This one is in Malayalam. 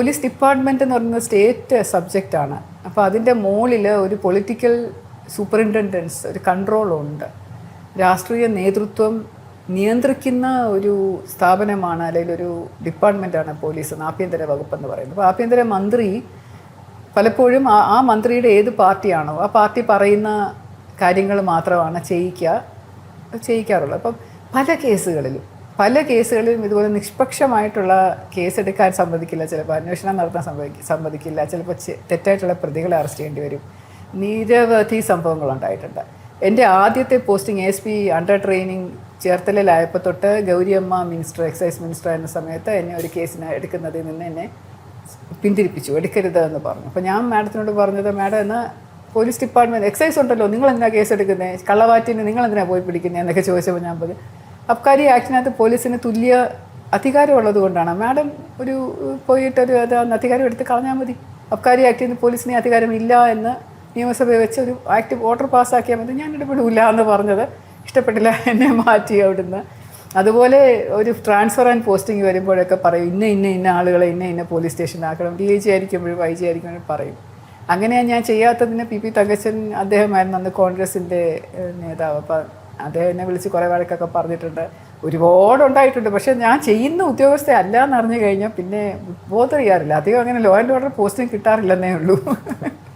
പോലീസ് ഡിപ്പാർട്ട്മെന്റ് എന്ന് പറയുന്നത് സ്റ്റേറ്റ് സബ്ജക്റ്റാണ് അപ്പോൾ അതിന്റെ മുകളിൽ ഒരു പൊളിറ്റിക്കൽ സൂപ്പറിന്റൻഡൻസ് ഒരു കൺട്രോളുണ്ട് രാഷ്ട്രീയ നേതൃത്വം നിയന്ത്രിക്കുന്ന ഒരു സ്ഥാപനമാണ് അല്ലെങ്കിൽ ഒരു ഡിപ്പാർട്ട്മെന്റാണ് പോലീസ് എന്ന് ആഭ്യന്തര വകുപ്പ് എന്ന് പറയുന്നത്. അപ്പോൾ ആഭ്യന്തര മന്ത്രി പലപ്പോഴും ആ ആ മന്ത്രിയുടെ ഏത് പാർട്ടിയാണോ ആ പാർട്ടി പറയുന്ന കാര്യങ്ങൾ മാത്രമാണ് ചെയ്യിക്കുക ചെയ്യിക്കാറുള്ളത്. അപ്പം പല കേസുകളിലും പല കേസുകളിലും ഇതുപോലെ നിഷ്പക്ഷമായിട്ടുള്ള കേസെടുക്കാൻ സമ്മതിക്കില്ല. ചിലപ്പോൾ അന്വേഷണം നടത്താൻ സമ്മതിക്കില്ല. സമ്മതിക്കില്ല ചിലപ്പോൾ തെറ്റായിട്ടുള്ള പ്രതികളെ അറസ്റ്റ് ചെയ്യേണ്ടി വരും. നിരവധി സംഭവങ്ങൾ ഉണ്ടായിട്ടുണ്ട് എന്റെ ആദ്യത്തെ posting S P under training ചേർത്തലയിലായപ്പോൾ തൊട്ട് ഗൗരിയമ്മ മിനിസ്റ്റർ എക്സൈസ് മിനിസ്റ്റർ എന്ന സമയത്ത് എന്നെ ഒരു കേസിന് എടുക്കുന്നതിൽ നിന്ന് എന്നെ പിന്തിരിപ്പിച്ചു. എടുക്കരുത് എന്ന് പറഞ്ഞു. അപ്പോൾ ഞാൻ മാഡത്തിനോട് പറഞ്ഞത് മാഡം എന്നാൽ പോലീസ് ഡിപ്പാർട്ട്മെന്റ് എക്സൈസ് ഉണ്ടല്ലോ നിങ്ങൾ എന്തിനാണ് കേസ് എടുക്കുന്നത് കള്ളവാറ്റിന് നിങ്ങൾ എന്തിനാണ് പോയി പിടിക്കുന്നത് എന്നൊക്കെ ചോദിച്ചപ്പോൾ ഞാൻ പറഞ്ഞു അബ്കാരി ആക്ടിനകത്ത് പോലീസിന് തുല്യ അധികാരമുള്ളത് കൊണ്ടാണ് മാഡം ഒരു പോയിട്ടൊരു അത് അന്ന് അധികാരം എടുത്ത് കളഞ്ഞാൽ മതി. അബ്കാരി ആക്ടിൽ നിന്ന് പോലീസിന് അധികാരമില്ല എന്ന് നിയമസഭയെ വെച്ച് ഒരു ആക്ട് ഓർഡർ പാസ്സാക്കിയാൽ മതി. ഞാൻ ഇടപെടില്ല എന്ന് പറഞ്ഞത്. ഇഷ്ടപ്പെട്ടില്ല എന്നെ മാറ്റി അവിടുന്ന്. അതുപോലെ ഒരു ട്രാൻസ്ഫർ ആൻഡ് പോസ്റ്റിംഗ് വരുമ്പോഴൊക്കെ പറയും ഇന്ന ഇന്ന ഇന്ന ആളുകളെ ഇന്ന ഇന്ന പോലീസ് സ്റ്റേഷനിലാക്കണം. ഡി ഐ ജി ആയിരിക്കുമ്പോഴും ഐ ജി ആയിരിക്കുമ്പോഴും പറയും. അങ്ങനെയാണ് ഞാൻ ചെയ്യാത്തതിന് പി പി തങ്കച്ചൻ അദ്ദേഹമായിരുന്നു അന്ന് കോൺഗ്രസിന്റെ നേതാവ്. അപ്പം അദ്ദേഹം എന്നെ വിളിച്ച് കുറേ വഴക്കൊക്കെ പറഞ്ഞിട്ടുണ്ട്. ഒരുപാട് ഉണ്ടായിട്ടുണ്ട്. പക്ഷേ ഞാൻ ചെയ്യുന്ന ഉദ്യോഗസ്ഥ അല്ല എന്നറിഞ്ഞു കഴിഞ്ഞാൽ പിന്നെ ബോധം ചെയ്യാറില്ല. അധികം അങ്ങനെ ലോ ആൻഡ് ഓർഡർ പോസ്റ്റിംഗ് കിട്ടാറില്ലെന്നേ ഉള്ളൂ.